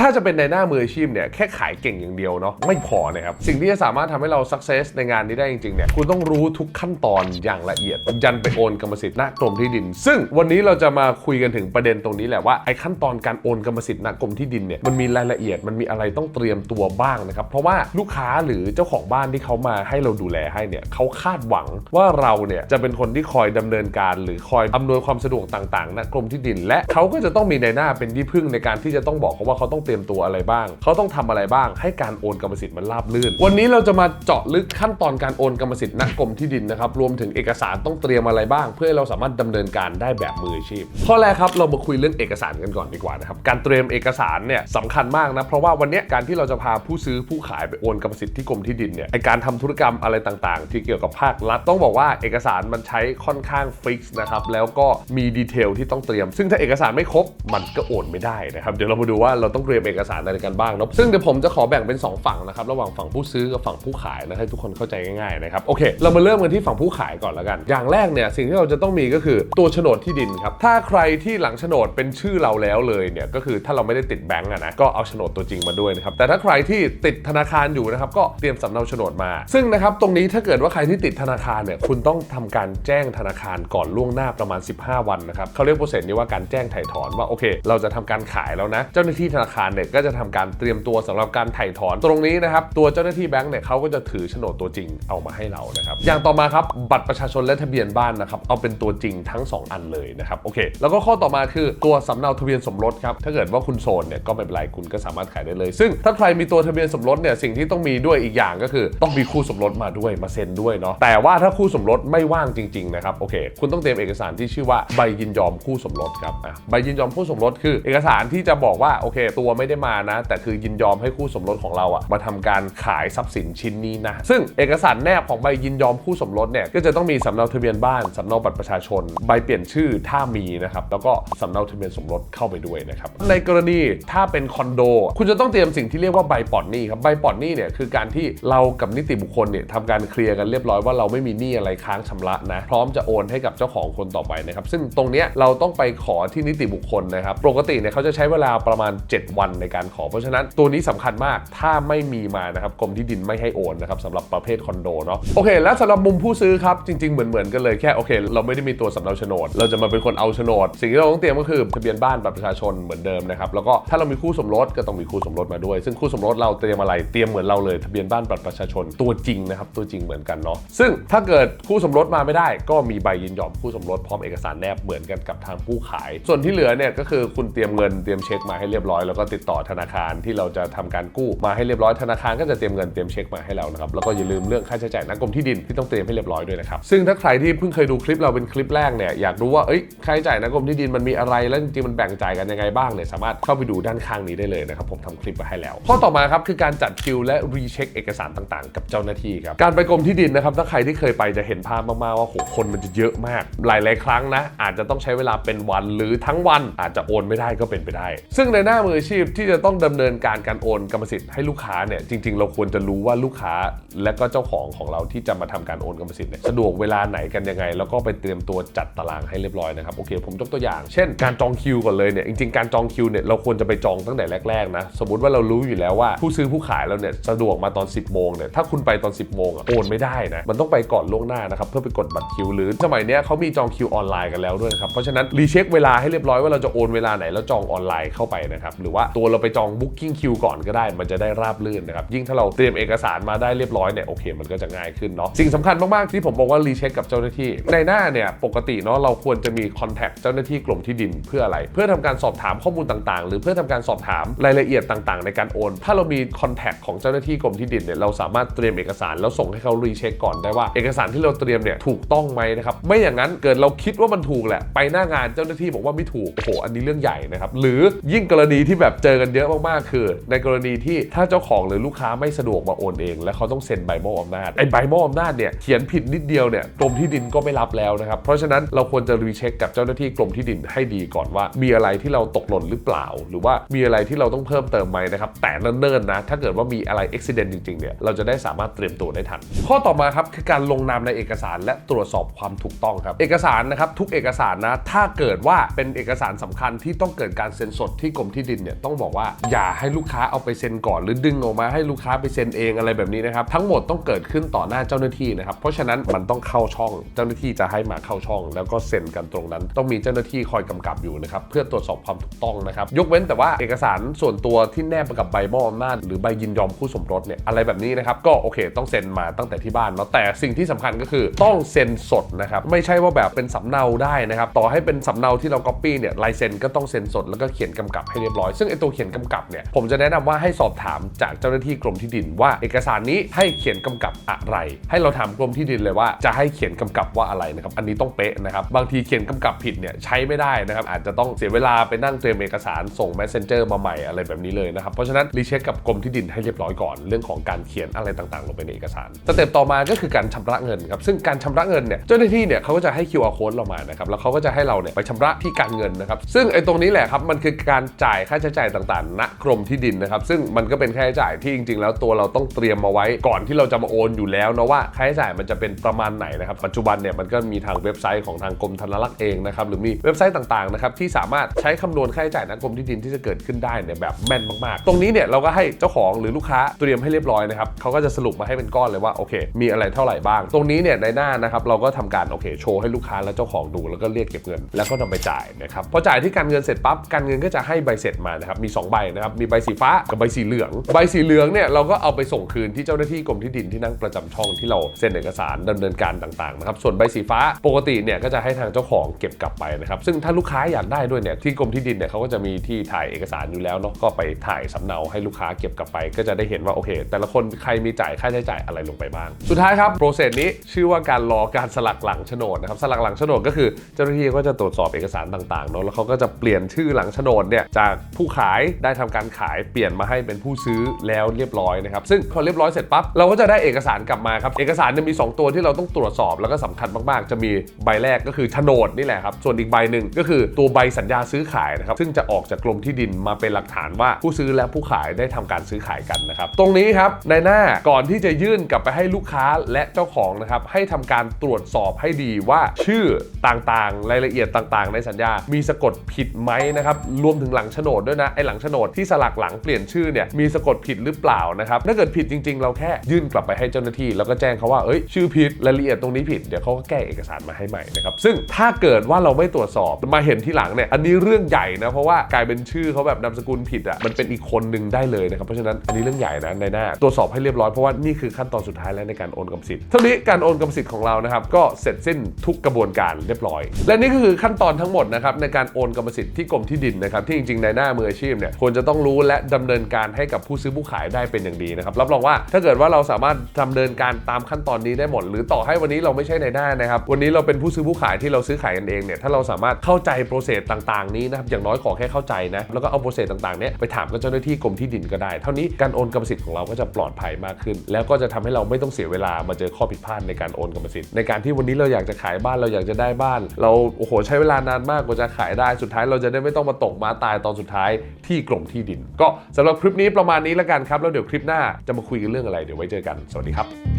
ถ้าจะเป็นในหน้ามืออาชีพเนี่ยแค่ขายเก่งอย่างเดียวเนาะไม่พอนะครับ สิ่งที่จะสามารถทำให้เรา success ในงานนี้ได้จริงๆเนี่ยคุณต้องรู้ทุกขั้นตอนอย่างละเอียด ยันไปโอนกรรมสิทธิ์ณกรมที่ดิน ซึ่งวันนี้เราจะมาคุยกันถึงประเด็นตรงนี้แหละว่าไอ้ขั้นตอนการโอนกรรมสิทธิ์ณกรมที่ดินเนี่ยมันมีรายละเอียดมันมีอะไรต้องเตรียมตัวบ้างนะครับเพราะว่าลูกค้าหรือเจ้าของบ้านที่เขามาให้เราดูแลให้เนี่ยเขาคาดหวังว่าเราเนี่ยจะเป็นคนที่คอยดำเนินการ หรือคอยอำนวยความสะดวกต่างๆณกรมที่ดิน และเขาก็จะต้องมีในหน้าเป็นที่พึ่งในการที่จะต้องบอกเขาว่าเขาต้องเตรียมตัวอะไรบ้าง เขาต้องทำอะไรบ้าง ให้การโอนกรรมสิทธิ์มันราบรื่น วันนี้เราจะมาเจาะลึกขั้นตอนการโอนกรรมสิทธิ์ณกรมที่ดินนะครับรวมถึงเอกสารต้องเตรียมอะไรบ้าง เพื่อให้เราสามารถดำเนินการได้แบบมืออาชีพข้อแรกครับเรามาคุยเรื่องเอกสารกันก่อนดีกว่านะครับการเตรียมเอกสารเนี่ยสำคัญมากนะเพราะว่าวันนี้การที่เราจะพาผู้ซื้อผู้ขายไปโอนกรรมสิทธิ์ที่กรมที่ดินเนี่ยไอการทำธุรกรรมอะไรต่างๆ ที่เกี่ยวกับภาครัฐต้องบอกว่าเอกสารมันใช้ค่อนข้างฟิกซ์นะครับแล้วก็มีดีเทลที่ต้องเตรียม ซึ่งถ้าเอกสารไม่ครบมันก็โอนไม่ได้นะครับเดี๋ยวเรามาดูว่าเราต้องเตรียมเอกสารอะไรกันบ้างเนาะซึ่งเดี๋ยวผมจะขอแบ่งเป็นสองฝั่งนะครับระหว่างฝั่งผู้ซื้อกับฝั่งผู้ขายนะให้ทุกคนเข้าใจง่ายๆนะครับโอเค เรามาเริ่มกันที่ฝั่งผู้ขายก่อนแล้วกัน อย่างแรกเนี่ยสิ่งที่เราจะต้องมีก็คือตัวโฉนดที่ดินครับถ้าใครที่หลังโฉนดเป็นชื่อเราแล้วเลยเนี่ยก็คือถ้าเราไม่ได้ติดแบงก์อะนะก็เอาโฉนดตัวจริงมาด้วยนะครับแต่ถ้าใครที่ติดธนาคารอยู่นะครับก็เตรียมสำเนาโฉนดมา ซึ่งนะครับตรงนี้ถ้าเกิดว่าใครที่ติดธนาคารเนี่ยคุณต้องทำการแจ้งธนาคารก่อนล่วงหน้าประมาณ 15 วันนะครับเขาเรียกโปรเซสนี้ว่าการแจ้งไถ่ถอนว่าโอเค เราจะทำการขายแล้วนะ เจ้าหน้าที่ธนาคารเนี่ยก็จะทำการเตรียมตัวสำหรับการไถ่ถอนตรงนี้นะครับตัวเจ้าหน้าที่แบงก์เนี่ยเขาก็จะถือโฉนดตัวจริงเอามาให้เรานะครับอย่างต่อมาครับบัตรประชาชนและทะเบียนบ้านนะครับเอาเป็นตัวจริงทั้ง 2 อันเลยนะครับโอเค แล้วก็ข้อต่อมาคือตัวสำเนาทะเบียนสมรสครับถ้าเกิดว่าคุณโซนเนี่ยก็ไม่เป็นไรคุณก็สามารถขายได้เลย ซึ่งถ้าใครมีตัวทะเบียนสมรสเนี่ยสิ่งที่ต้องมีด้วยอีกอย่างก็คือ ต้องมีคู่สมรสมาด้วยมาเซ็นด้วยเนาะแต่ว่าถ้าคู่สมรสไม่ว่างจริงๆนะครับโอเค คุณต้องเตรียมเอกสารที่ชื่อว่าใบยินยอมคู่สมรสครับใบยินยอมคู่สมรสคือ เอกสารที่จะบอกว่าโอเค ตัวไม่ได้มานะ แต่คือยินยอมให้คู่สมรสของเราอะมาทำการขายทรัพย์สินชิ้นนี้นะ ซึ่งเอกสารแนบของใบยินยอมคู่สมรสเนี่ยก็จะต้องมีสำเนาทะเบียนบ้านสำเนาบัตรประชาชน ใบเปลี่ยนชื่อถ้ามีนะครับแล้วก็สำเนาทะเบียนสมรสเข้าไปด้วยนะครับในกรณีถ้าเป็นคอนโด คุณจะต้องเตรียมสิ่งที่เรียกว่าใบปอดหนี้ครับใบปอดหนี้เนี่ยคือการที่เรากับนิติบุคคลเนี่ยทำการเคลียร์กันเรียบร้อยว่าเราไม่มีหนี้อะไรค้างชำระนะพร้อมจะโอนให้กับเจ้าของคนต่อไปนะครับซึ่งตรงเนี้ยเราต้องไปขอที่นิติบุคคลนะครับปกติเนี่ยเขาจะใช้เวลาประมาณ 7 วันในการขอ เพราะฉะนั้นตัวนี้สำคัญมากถ้าไม่มีมานะครับกรมที่ดินไม่ให้โอนนะครับสำหรับประเภทคอนโดเนาะโอเค แล้วสำหรับมุมผู้ซื้อครับจริงๆเหมือนๆกันเลยแค่โอเค เราไม่ได้มีตัวสำเนาโฉนด เราจะมาเป็นคนเอาโฉนด สิ่งที่เราต้องเตรียมก็คือทะเบียนบ้านบัตรประชาชนเหมือนเดิมนะครับแล้วก็ถ้าเรามีคู่สมรสก็ต้องมีคู่สมรสมาด้วย ซึ่งคู่สมรสเราเตรียมอะไรเตรียมเหมือนเราเลยทะเบียนบ้านบัตรประชาชนตัวจริงนะครับตัวจริงเหมือนกันเนาะซึ่งถ้าเกิดคู่สมรสมาไม่ได้ ก็มีใบยินยอมคู่สมรสพร้อมเอกสารแนบเหมือนกันกับทางผู้ขาย ส่วนที่เหลือเนี่ยก็คือคุณเตรียมเงินเตรียมเช็คมาให้เรียบร้อยแล้วก็ติดต่อธนาคารที่เราจะทำการกู้มาให้เรียบร้อยธนาคารก็จะเตรียมเงินเตรียมเช็คมาให้เรานะครับแล้วก็อย่าลืมเรื่องค่าใช้จ่ายนักกรมที่ดินที่ต้องเตรียมให้เรียบร้อยด้วยนะครับซึ่งถ้าใครที่เพิ่งเคยดูคลิปเราเป็นคลิปแรกเนี่ยอยากรู้ว่าเอ้ยค่าใช้จ่ายนักกรมที่ดินมันมีอะไรแล้วจริงๆมันแบ่งจ่ายกันยังไงบ้างเนี่ยสามารถเข้าไปดูด้านข้างนี้ได้เลยนะครับผมทำคลิปมาให้แล้วข้อต่อมาครับคือการจัดคิวและรีเช็คเอกสารต่างๆ กับเจ้าหน้าที่ครับการไปกรมที่ดินนะครับถ้าใครที่เคยไปจะเห็นภาพมากๆว่าโหคนมันจะเยอะมาก หลายๆครั้งนะอาจจะต้องใช้เวลาเป็นวันหรือทั้งวันอาจจะโอนไม่ได้ก็เป็นไปได้ ซึ่งในหน้ามืออาชีพที่จะต้องดำเนินการการโอนกรรมสิทธิ์ให้ลูกค้าเนี่ยจริง ๆ เราควรจะรู้ว่าลูกค้าและก็เจ้าของของเราที่จะมาทำการโอนกรรมสิทธิ์เนี่ยสะดวกเวลาไหนกันยังไง แล้วก็ไปเตรียมตัวจัดตารางให้เรียบร้อยนะครับโอเคผมยกตัวอย่าง เช่น การจองคิวก่อนเลยเนี่ยจริงๆการจองคิวเนี่ยเราควรจะไปจองตั้งแต่แรกๆนะสมมติว่าเรารู้อยู่แล้วว่าผู้ซื้อผู้ขายเราเนี่ยสะดวกมาตอน 10โมงเนี่ยถ้าคุณไปตอน 10โมงโอนไม่ได้นะมันต้องไปก่อนล่วงหน้านะครับเพื่อไปกดบัตรคิว หรือสมัยเนี้ยเขามีจองคิวออนไลน์กันแล้วด้วยครับเพราะฉะนั้นรีเช็คเวลาให้เรียบร้อยว่าเราจะโอนเวลาไหนแล้วจองออนไลน์เข้าไปนะครับหรือว่าตัวเราไปจอง Booking คิวก่อนก็ได้ มันจะได้ราบรื่นนะครับ ยิ่งถ้าเราเตรียมเอกสารมาได้เรียบร้อยเนี่ยโอเค มันก็จะง่ายขึ้นเนาะสิ่งสำคัญมาก ๆ ที่ผมบอกว่ารีเช็คกับเจ้าหน้าที่ ในหน้าเนี่ยปกติเนาะเราควรจะมีคอนแทคเจ้าหน้าที่กรมที่ดินเพื่ออะไร เพื่อทำการสอบถามข้อมูลต่าง ๆ หรือเพื่อทำการสอบถามรายละเอียดต่าง ๆ ในการโอน ถ้าเรามีคอนแทคของเจ้าหน้าที่กรมที่ดินเนี่ยเราสามารถเตรียมเอกสารแล้วส่งให้เขารีเช็คก่อนได้ว่าเอกสารที่เราเตรียมเนี่ยถูกต้องไหมนะครับไม่อย่างนั้นเกิดเราคิดว่ามันถูกแหละไปหน้างานเจ้าหน้าที่บอกว่าไม่ถูกโอ้โหอันนี้เรื่องใหญ่นะครับหรือยิ่งกรณีที่แบบเจอกันเยอะมากๆ คือ ในกรณีที่ถ้าเจ้าของหรือลูกค้าไม่สะดวกมาโอนเอง และเขาต้องเซ็นใบมอบอำนาจไอ้ใบมอบอำนาจเนี่ยเขียนผิดนิดเดียวเนี่ยกรมที่ดินก็ไม่รับแล้วนะครับ เพราะฉะนั้นเราควรจะรีเช็คกับเจ้าหน้าที่กรมที่ดินให้ดีก่อนว่า มีอะไรที่เราตกหล่นหรือเปล่า หรือว่ามีอะไรที่เราต้องเพิ่มเติมไหมนะครับแต่เนิ่นๆนะถ้าเกิดว่ามีอะไรอุบิเหตุจริงๆเนี่ยเราจะได้สามารถเตรียมตัวได้ทัน ข้อต่อมาครับคือการลงนามในเอกสารและตรวจสอบความถูกต้องครับ เอกสารนะครับทุกเอกสารนะถ้าเกิดว่าเป็นเอกสารสำคัญที่ต้องเกิดการเซ็นสดที่กรมที่ดินเนี่ยต้องบอกว่า อย่าให้ลูกค้าเอาไปเซ็นก่อนหรือดึงออกมาให้ลูกค้าไปเซ็นเองอะไรแบบนี้นะครับทั้งหมดต้องเกิดขึ้นต่อหน้าเจ้าหน้าที่นะครับเพราะฉะนั้นมันต้องเข้าช่อง เจ้าหน้าที่จะให้มาเข้าช่อง แล้วก็เซ็นกันตรงนั้น ต้องมีเจ้าหน้าที่คอยกำกับอยู่นะครับเพื่อตรวจสอบความถูกต้องนะครับยกเว้นแต่ว่าเอกสารส่วนตัวที่แนบกับใบมอบอำนาจหรือใบยินยอมคู่สมรสเนี่ยอะไรแบบนี้นะครับก็โอเค ต้องเซ็นมาตั้งแต่ที่บ้านเนาะแต่สิ่งที่สำคัญก็คือต้องเซ็นสดนะครับไม่ใช่ว่าแบบเป็นสำเนาได้นะครับต่อให้เป็นสำเนาที่เราก๊อปปี้เนี่ยลายเซ็นก็ต้องเซ็นสดแล้วก็เขียนกำกับให้เรียบร้อยซึ่งอตัวเขียนกำกับเนี่ยผมจะแนะนำว่าให้สอบถามจากเจ้าหน้าที่กรมที่ดินว่า เอกสารนี้ให้เขียนกำกับอะไร ให้เราถามกรมที่ดินเลยว่าจะให้เขียนกำกับว่าอะไรนะครับอันนี้ต้องเป๊ะนะครับบางทีเขียนกำกับผิดเนี่ยใช้ไม่ได้นะครับอาจจะต้องเสียเวลาไปนั่งเตรียมเอกสารส่ง messenger มาใหม่อะไรแบบนี้เลยนะครับเพราะฉะนั้นรีเช็คกับกรมที่ดินให้เรียบร้อยก่อนเรื่องของการเขียนอะไรต่างๆ ลงไปในเอกสารสเต็ปต่อมาก็คือการชำระเงินครับซึ่งการชำระเงินเนี่ยเจ้าหน้าที่เนี่ยเขาก็จะให้ QR code เรามานะครับแล้วเขาก็จะให้เราเนี่ยไปชำระที่การเงินนะครับซึ่งไอ้ตรงนี้แหละครับมันคือการจ่ายค่าใช้จ่ายต่างๆ ณกรมที่ดินนะครับ ซึ่งมันก็เป็นค่าใช้จ่ายที่จริง ๆ แล้วตัวเราต้องเตรียมมาไว้ก่อนที่เราจะมาโอนอยู่แล้วนะว่าค่าใช้จ่ายมันจะเป็นประมาณไหนนะครับ ปัจจุบันเนี่ยมันก็มีทางเว็บไซต์ของทางกรมธนารักษ์เองนะครับหรือมีเว็บไซต์ต่างๆนะครับที่สามารถใช้คำนวณค่าใช้จ่ายณกรมที่ดินที่จะเกิดขึ้นได้เนี่ยแบบแม่นมากๆ ตรงนี้เนี่ยเราก็ให้เจ้าของหรือลูกค้าเตรียมให้เรียบร้อยนะครับเขาก็จะสรุปมาให้เป็นก้อนเลยว่าโอเค มีอะไรเท่าไหร่บ้าง ตรงนี้เนี่ยในหน้านะครับเราก็ทำการโอเคโชว์ให้ลูกค้าและเจ้าของดูแล้วก็เรียกเก็บเงิน แล้วก็นำไปจ่ายนะครับพอจ่ายที่การเงินเสร็จปั๊บการเงินก็จะให้ใบเสร็จมานะครับมี 2 ใบนะครับมีใบสีฟ้ากับใบสีเหลือง ใบสีเหลืองเนี่ยเราก็เอาไปส่งคืนที่เจ้าหน้าที่กรมที่ดินที่นั่งประจำช่องที่เราเซ็นเอกสารดำเนินการต่างๆนะครับส่วนใบสีฟ้าปกติเนี่ยก็จะให้ทางเจ้าของเก็บกลับไปนะครับซึ่งถ้าลูกค้าอยากได้ด้วยเนี่ยที่กรมที่ดินเนี่ยเขาก็จะมีที่ถ่ายเอกสารอยู่แล้วเนาะก็ไปถ่ายสำเนาให้ลูกค้าเก็บกลับไป ก็จะได้เห็นว่าโอเค แต่ละคนใครมีจ่ายค่าใช้จ่ายอะไรลงไปบ้าง สุดท้ายครับโปรเซสนี้ชื่อว่าการรอการสลักหลังโฉนดนะครับสลักหลังโฉนดก็คือเจ้าหน้าที่ก็จะตรวจสอบเอกสารต่างๆเนาะแล้วเขาก็จะเปลี่ยนชื่อหลังโฉนดเนี่ยจากผู้ขายได้ทำการขายเปลี่ยนมาให้เป็นผู้ซื้อแล้วเรียบร้อยนะครับซึ่งพอเรียบร้อยเสร็จปั๊บเราก็จะได้เอกสารกลับมาครับเอกสารเนี่ยมี 2 ตัวที่เราต้องตรวจสอบแล้วก็สำคัญมากๆ จะมีใบแรกก็คือโฉนดนี่แหละครับส่วนอีกใบหนึ่งก็คือตัวใบสัญญาซื้อขายนะครับซึ่งจะออกจากกรมที่ดินมาเป็นหลักฐานว่าผู้ซื้อและผู้ขายได้ทำการซื้อขายกันนะครับตรงนี้ครับในหน้าก่อนที่จะยื่นกลับไปให้ลูกค้าและเจ้าของนะครับให้ทำการตรวจสอบให้ดีว่าชื่อต่างๆ รายละเอียดต่างๆ ในสัญญา มีสะกดผิดไหมนะครับรวมถึงหลังโฉนดด้วยนะไอ้หลังโฉนดที่สลักหลังเปลี่ยนชื่อเนี่ยมีสะกดผิดหรือเปล่านะครับถ้าเกิดผิดจริง ๆ เราแค่ยื่นกลับไปให้เจ้าหน้าที่ แล้วก็แจ้งเขาว่าเอ้ยชื่อผิดรายละเอียดตรงนี้ผิดเดี๋ยวเขาก็แก้เอกสารมาให้ใหม่นะครับซึ่งถ้าเกิดว่าเราไม่ตรวจสอบมาเห็นที่หลังเนี่ยอันนี้เรื่องใหญ่นะเพราะว่ากลายเป็นชื่อเขาแบบนามสกุลผิดอะมันเป็นอีกคนหนึ่งได้เลยนะครับเพราะฉะนั้นอันนี้เรื่องใหญ่นะในหน้าตรวจสอบให้เรียบร้อยเพราะว่านี่คือขั้นตอนสุดท้ายแล้วในการโอนกรรมสิทธิ์เท่านี้การโอนกรรมสิทธิ์ของเรานะครับก็เสร็จสิ้นทุกกระบวนการเรียบร้อย และนี่ก็คือขั้นตอนทั้งหมดนะครับในการโอนกรรมสิทธิ์ที่กรมที่ดินนะครับที่จริงๆในหน้ามืออาชีพเนี่ยควรจะต้องรู้และดำเนินการให้กับผู้ซื้อผู้ขายได้เป็นอย่างดีนะครับรับรองว่าถ้าเกิดว่าเราสามารถดำเนินการตามขั้นตอนนี้ได้หมด หรือต่อให้วันนี้เราไม่ใช่ในหน้านะครับวันนี้เราเป็นผู้ซื้อผู้ขายที่เราซื้อขายกันเองเนี่ยถ้าเราสามารถเข้าใจโปรเซสต่างๆนี้นะครับอย่างน้อยขอแค่เข้าใจนะแล้วก็เอาโปรเซสต่างๆเนี้ยไปถามกับเจ้าหน้าที่กรมที่ดินก็ได้ เท่านี้การโอนกรรมสิทธิ์ของเราก็จะปลอดภัยมากขึ้น แล้วก็จะทำให้เราไม่ต้องเสียเวลามาเจอข้อผิดพลาดในการโอนกรรมสิทธิ์ในการที่วันนี้เราอยากจะขายบ้านเราอยากจะได้บ้าน เราโอ้โหใช้เวลานานมากกว่าจะขายได้สุดท้ายเราจะได้ไม่ต้องมาตกมาตายตอนสุดท้ายที่กรมที่ดิน ก็สำหรับคลิปนี้ประมาณนี้แล้วกันครับ แล้วเดี๋ยวคลิปหน้าจะมาคุยกันเรื่องอะไร เดี๋ยวไว้เจอกัน สวัสดีครับ